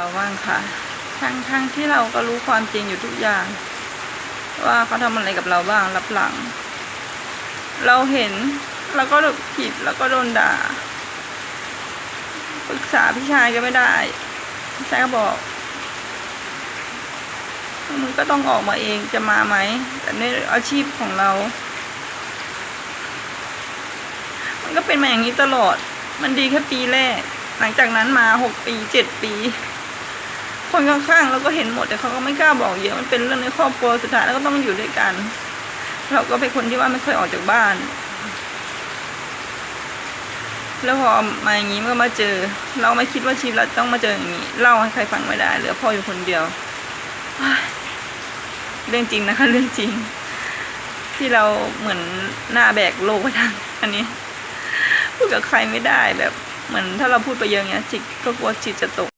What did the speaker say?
เราบ้างค่ะ ทั้งทั้งที่เราก็รู้ความจริงอยู่ทุกอย่าง ว่าเขาทำอะไรกับเราบ้างรับหลัง เราเห็นเราก็ผิดแล้วก็โดนด่าปรึกษาพี่ชายก็ไม่ได้พี่ชายก็บอกมึงก็ต้องออกมาเองจะมาไหมแต่ในอาชีพของเรา มันก็เป็นมาอย่างนี้ตลอด มันดีแค่ปีแรก หลังจากนั้นมาหกปีเจ็ดปี คนข้างๆเราก็เห็นหมดแต่เขาก็ไม่กล้าบอกเยอะมันเป็นเรื่องในครอบครัวสุดท้ายแล้วก็ต้องอยู่ด้วยกัน เราก็เป็นคนที่ว่าไม่เคยออกจากบ้าน แล้วพอมาอย่างนี้เมื่อมาเจอ เราไม่คิดว่าชีวิตเราต้องมาเจออย่างนี้เล่าให้ใครฟังไม่ได้เหลือพ่ออยู่คนเดียวเรื่องจริงนะคะ เรื่องจริง ที่เราเหมือนหน้าแบกโลกไปทางอันนี้ พูดกับใครไม่ได้แบบ เหมือนถ้าเราพูดไปเยอะเงี้ยจิตก็กลัวจิตจะตก